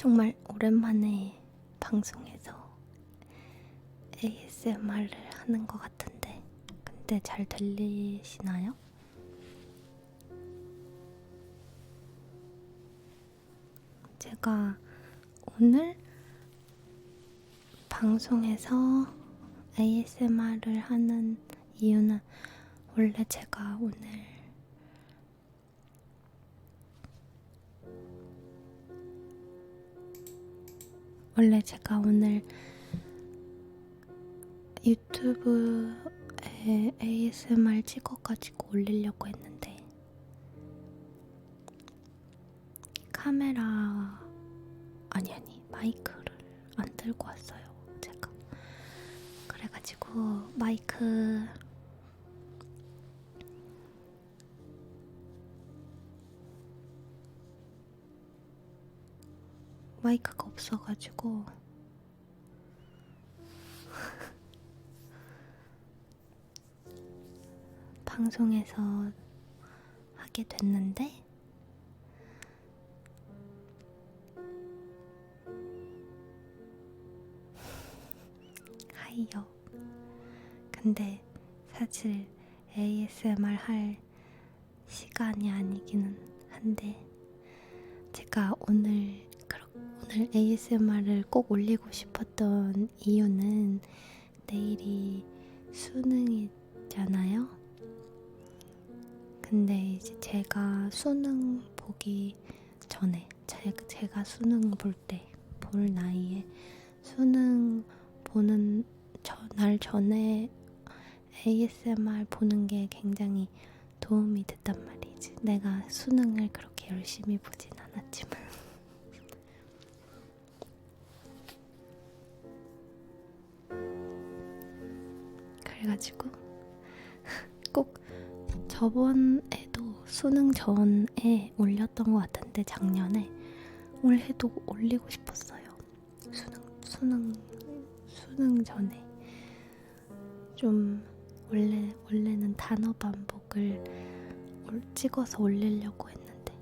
정말 오랜만에 방송에서 ASMR을 하는 것 같은데, 근데 잘 들리시나요? 제가 오늘 방송에서 ASMR을 하는 이유는 원래 제가 오늘 원래 제가 오늘 유튜브에 ASMR 찍어가지고 올리려고 했는데 카메라 아니 아니 마이크를 안 들고 왔어요 제가. 그래가지고 마이크 마이크가 없어가지고 방송에서 하게 됐는데 하이요. 근데 사실 ASMR 할 시간이 아니기는 한데 제가 오늘 오늘 ASMR을 꼭 올리고 싶었던 이유는 내일이 수능이잖아요. 근데 이제 제가 수능 보기 전에 제, 제가 수능 볼 때 볼 나이에 수능 보는 저, 날 전에 ASMR 보는 게 굉장히 도움이 됐단 말이지. 내가 수능을 그렇게 열심히 보진 않았지만. 그래가지고 꼭 저번에도 수능 전에 올렸던 것 같은데 작년에 올해도 올리고 싶었어요. 수능 수능 수능 전에 좀 원래 원래는 단어 반복을 올- 찍어서 올리려고 했는데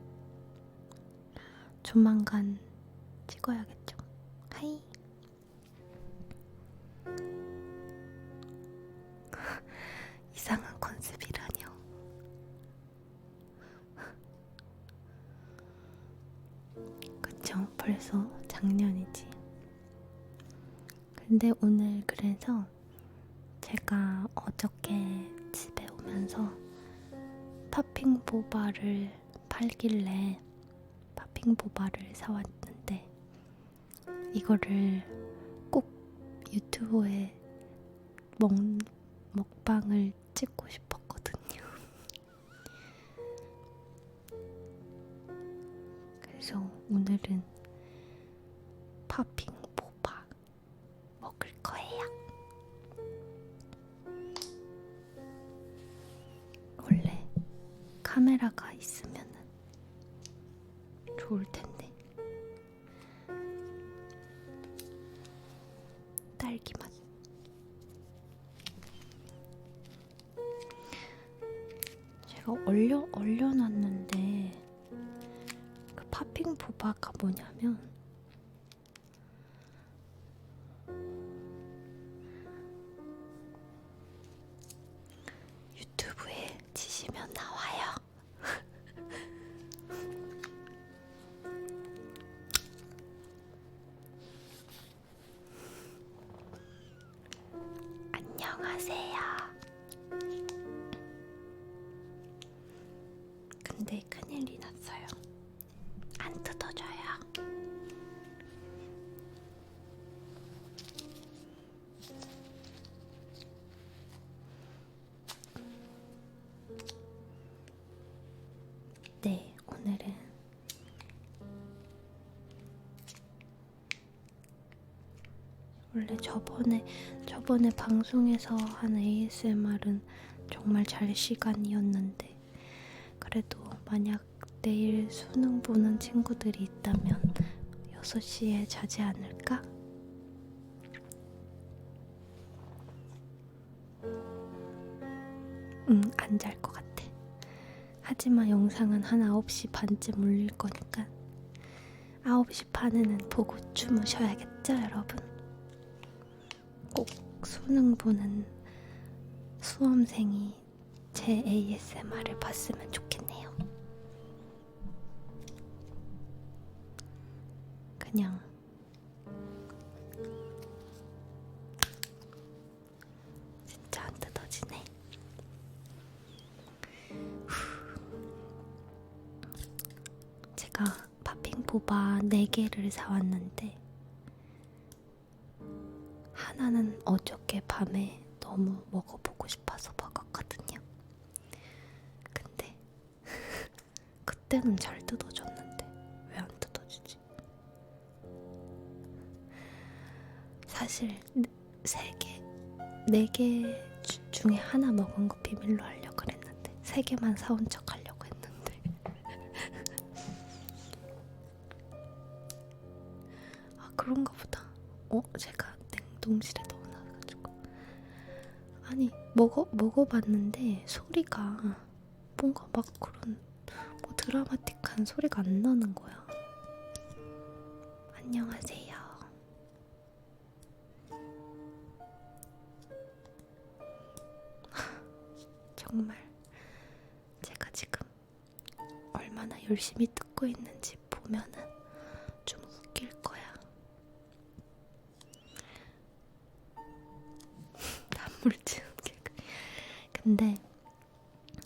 조만간 찍어야겠죠. 그쵸? 벌써 작년이지. 근데 오늘 그래서 제가 어저께 집에 오면서 팝핑 보바를 팔길래 팝핑 보바를 사왔는데 이거를 꼭 유튜브에 먹, 먹방을 찍고 싶었 오늘은 팝핑 보바 먹을 거예요. 원래 카메라가 있으면은 좋을 텐데. 딸기 맛. 제가 얼려 얼려놨는데 그 팝핑 보바가 뭐냐면 원래 저번에 저번에 방송에서 한 ASMR은 정말 잘 시간이었는데 그래도 만약 내일 수능 보는 친구들이 있다면 6시에 자지 않을까? 응, 안 잘 것 같아. 하지만 영상은 한 9시 반쯤 올릴 거니까 9시 반에는 보고 주무셔야겠죠, 여러분? 꼭 수능 보는 수험생이 제 ASMR을 봤으면 좋겠네요. 그냥 진짜 안 뜯어지네. 제가 팝핑 보바 4개를 사왔는데 하나는 어저께 밤에 너무 먹어보고 싶어서 먹었거든요. 근데 그때는 잘 뜯어졌는데 왜 안 뜯어지지? 사실 세 개, 네 개 중에 하나 먹은 거 비밀로 하려고 그랬는데 세 개만 사온 척 하려고 했는데 아 그런가 보다. 어 제가 냉동실에 넣어놔가지고 아니 먹어 먹어봤는데 소리가 뭔가 막 그런 뭐 드라마틱한 소리가 안 나는 거야. 안녕하세요. 정말 제가 지금 얼마나 열심히 뜯고 있는지 보면은 좀 웃길 근데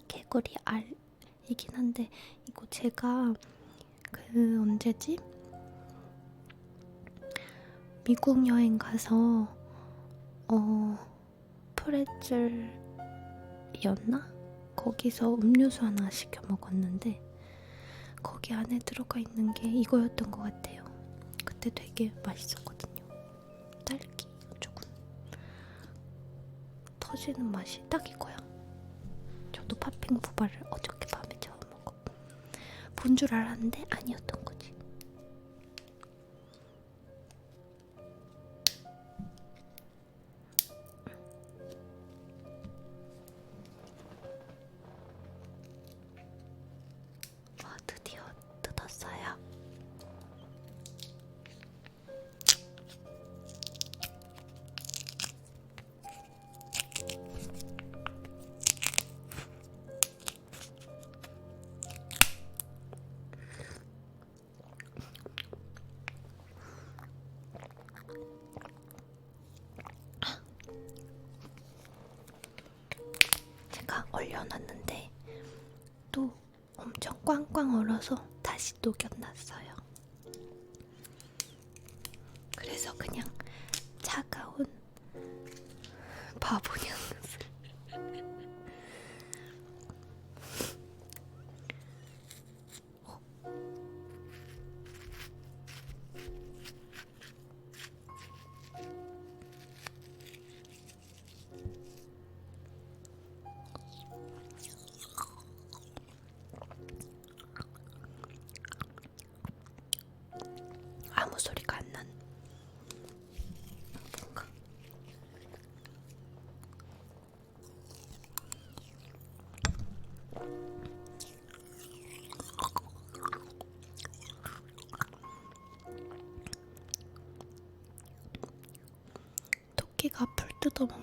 개구리 알이긴 한데 이거 제가 그 언제지? 미국 여행 가서 어 프레첼이었나? 거기서 음료수 하나 시켜 먹었는데 거기 안에 들어가 있는 게 이거였던 것 같아요. 그때 되게 맛있었거든요. 딸기 조금 터지는 맛이 딱 이거야. 저도 팥빙 부바를 어저께 밤에 처음 먹어. 본줄 알았는데 아니었던 제가 얼려놨는데 또 엄청 꽝꽝 얼어서 다시 녹여놨 토끼가 풀뜯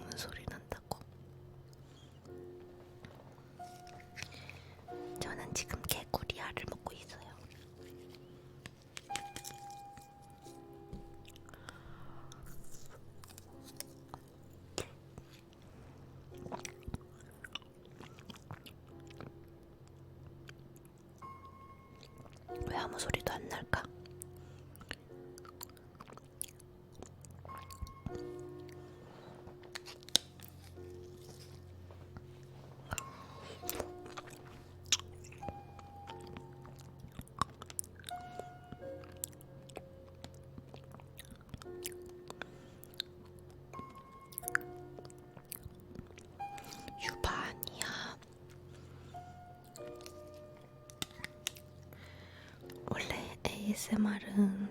원래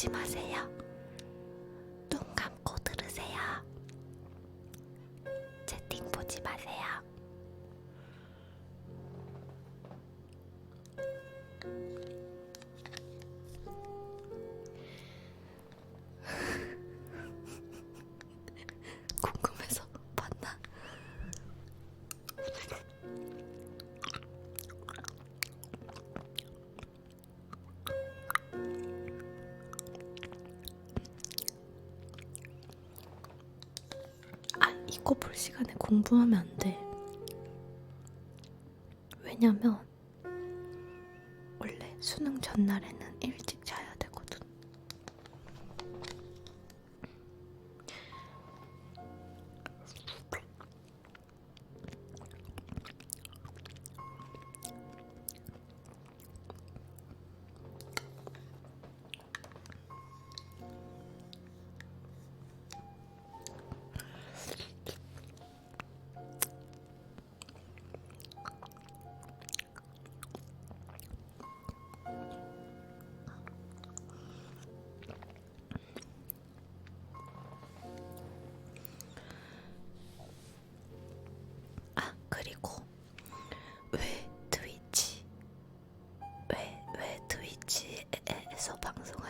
보지 마세요. 이거 볼 시간에 공부하면 안 돼. 왜냐면 원래 수능 전날에는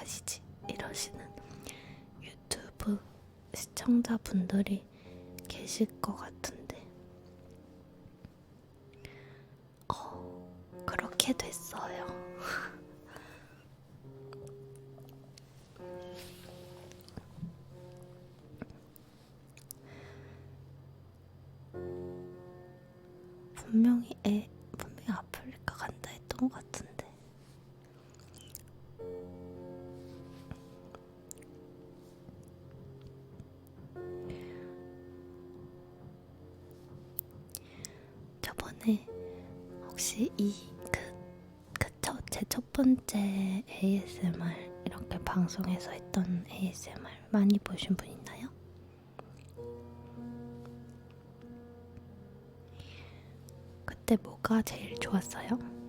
방송하시지? 이러시는 유튜브 시청자분들이 계실 것 같은데 방송에서 했던 ASMR 많이 보신 분 있나요? 그때 뭐가 제일 좋았어요?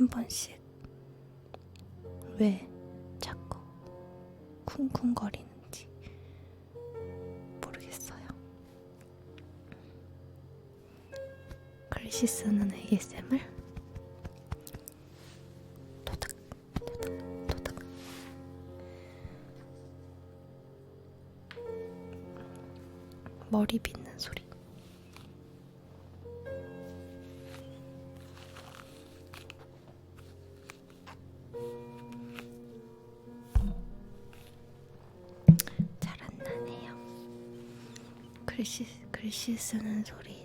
한 번씩. 왜 글씨 글씨 쓰는 소리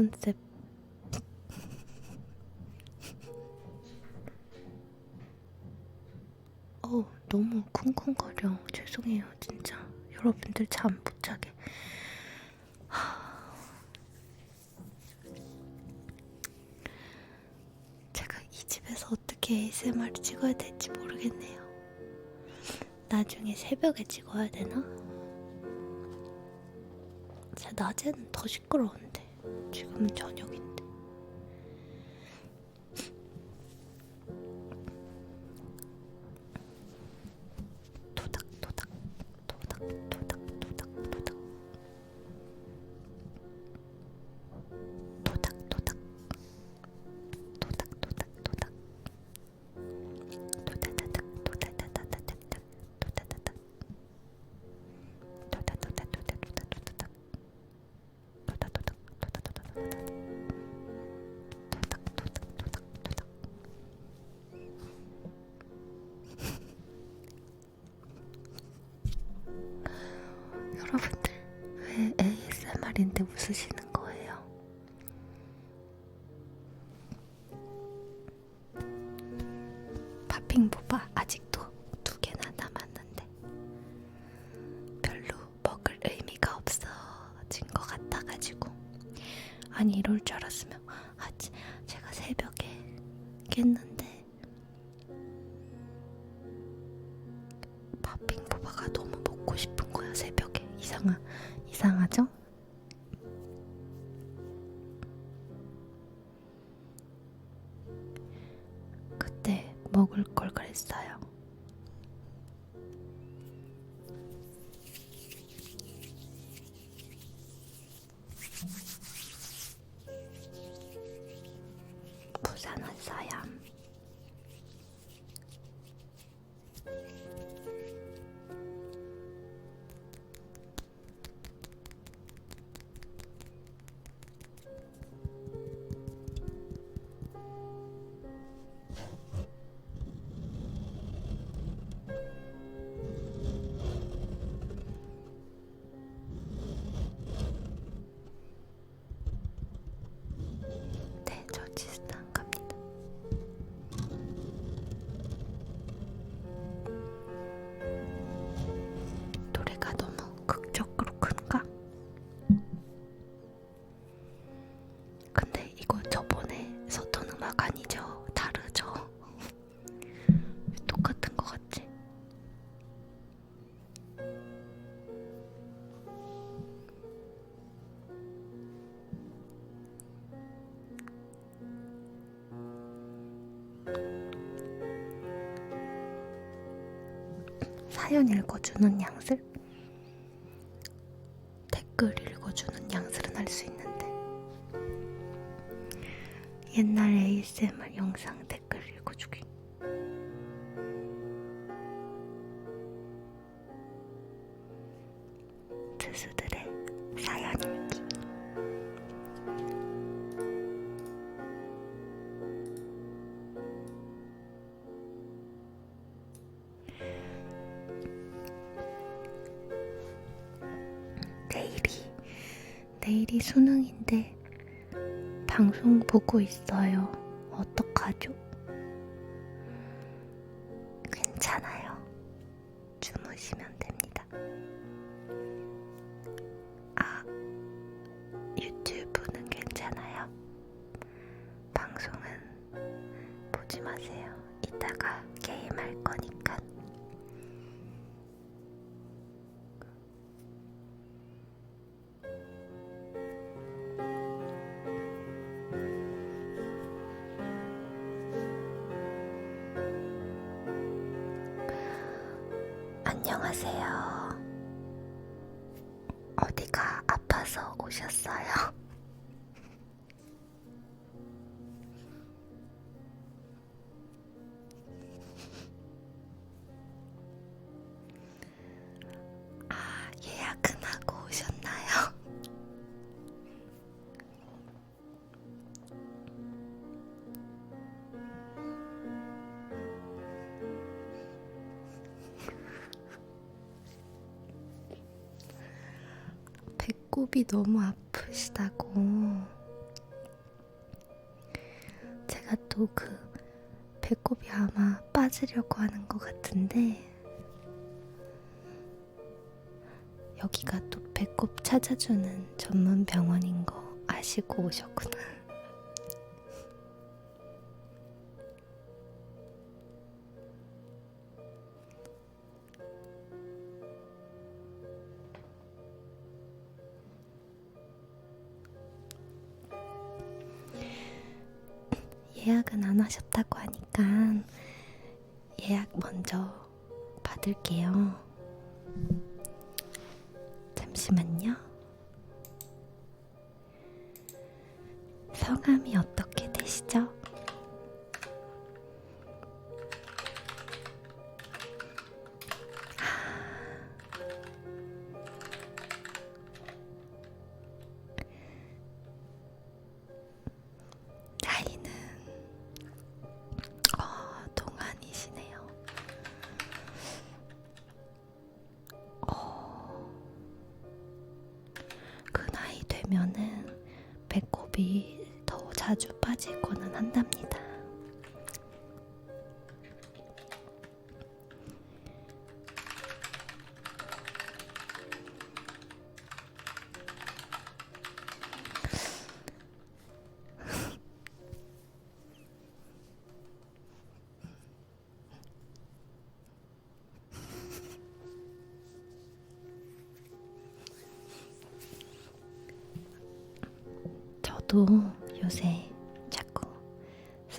컨셉. 어, 너무 쿵쿵거려. 죄송해요, 진짜. 여러분들 잠 못 자게. 하... 제가 이 집에서 어떻게 ASMR 찍어야 될지 모르겠네요. 나중에 새벽에 찍어야 되나? 제 낮에는 더 시끄러운데 지금은 저녁인데 느껴지는 거예요. 팥핑보바 아직도 두 개나 남았는데 별로 먹을 의미가 없어진 것 같아가지고 아니 이럴 줄 알았으면 아 제가 새벽에 깼는데 사연 읽어주는 양슬? 댓글 읽어주는 양슬은 할 수 있는데 옛날 ASMR 영상 있어요. 어떡하죠? 괜찮아요. 주무시면 됩니다. 아, 유튜브는 괜찮아요. 방송은 보지 마세요. 이따가 게임할 거니까. 배꼽이 너무 아프시다고. 제가 또그 배꼽이 아마 빠지려고 하는 것 같은데 여기가 또 배꼽 찾아주는 전문 병원인 거 아시고 오셨구나. 예약은 안 하셨다고 하니까 예약 먼저 받을게요. 잠시만요. 성함이 되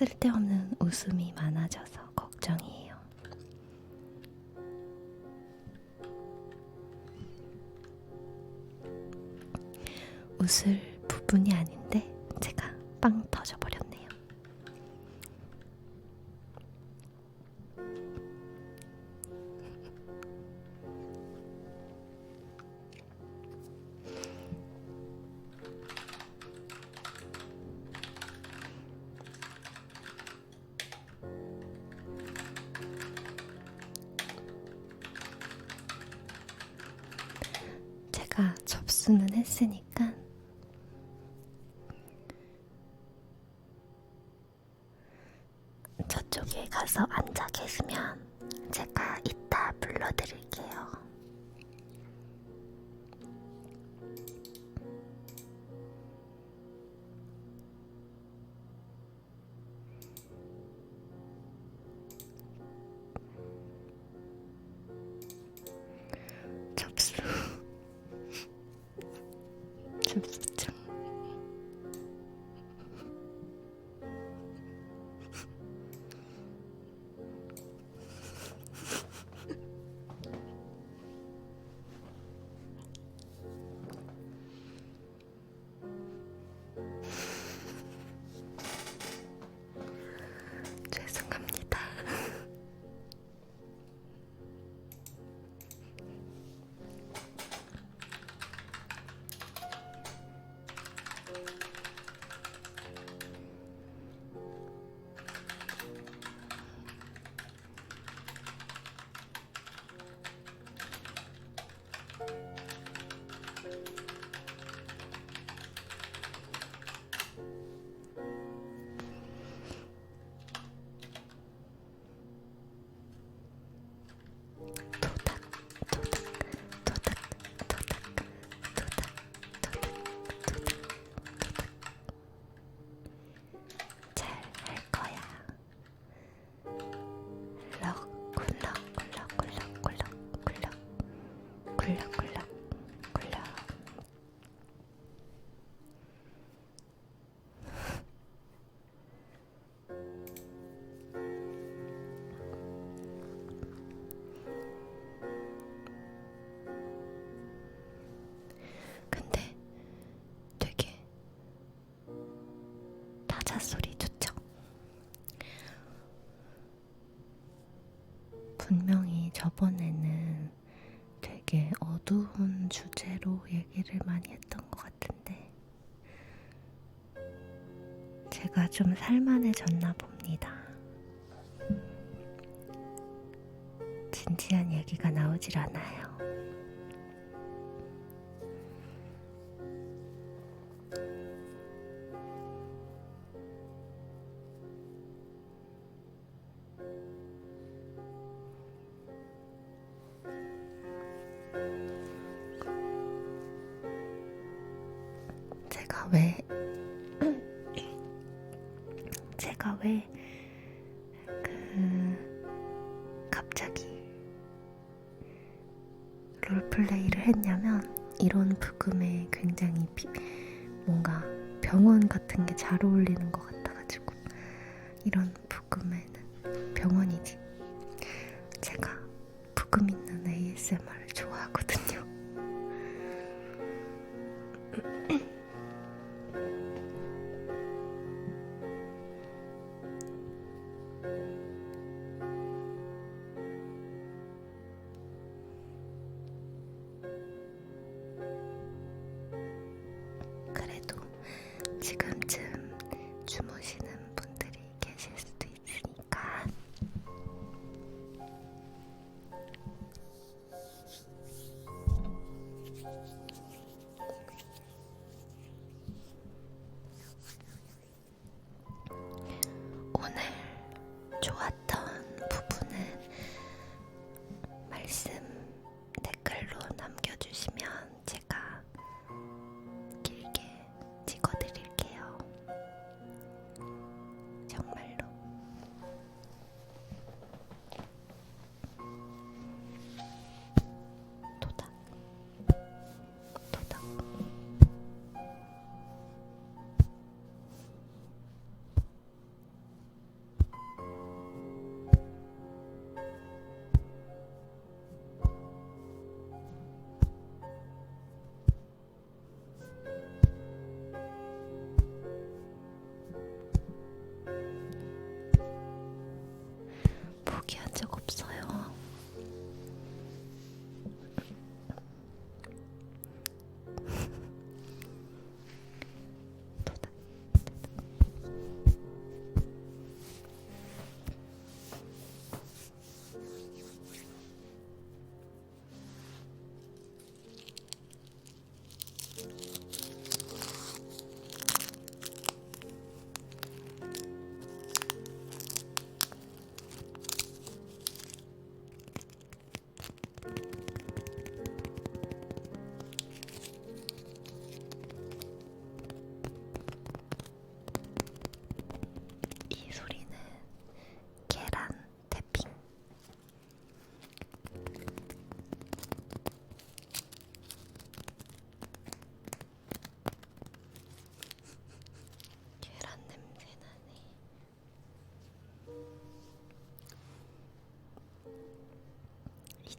쓸데없는 웃음이 많아져서 걱정이에요. 웃을 부분이 아닌데 제가 빵 터져버렸어요. 분명히 저번에는 되게 어두운 주제로 얘기를 많이 했던 것 같은데, 제가 좀 살만해졌나 봅니다. 진지한 얘기가 나오질 않아요. 組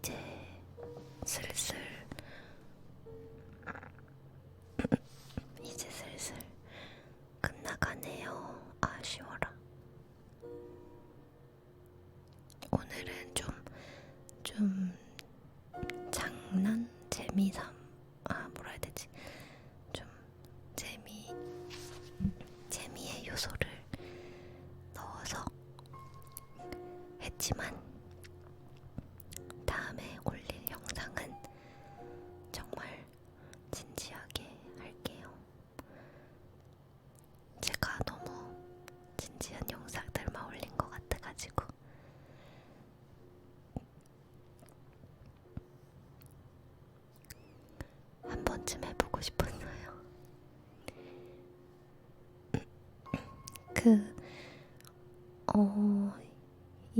이제 슬슬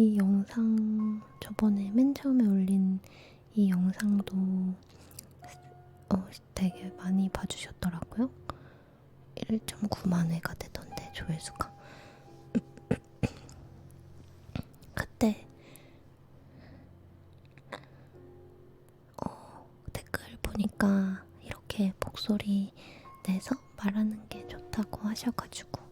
이 영상 저번에 맨 처음에 올린 이 영상도 어, 되게 많이 봐주셨더라고요. 1.9만 회가 되던데 조회수가 그때 어, 댓글 보니까 이렇게 목소리 내서 말하는 게 좋다고 하셔가지고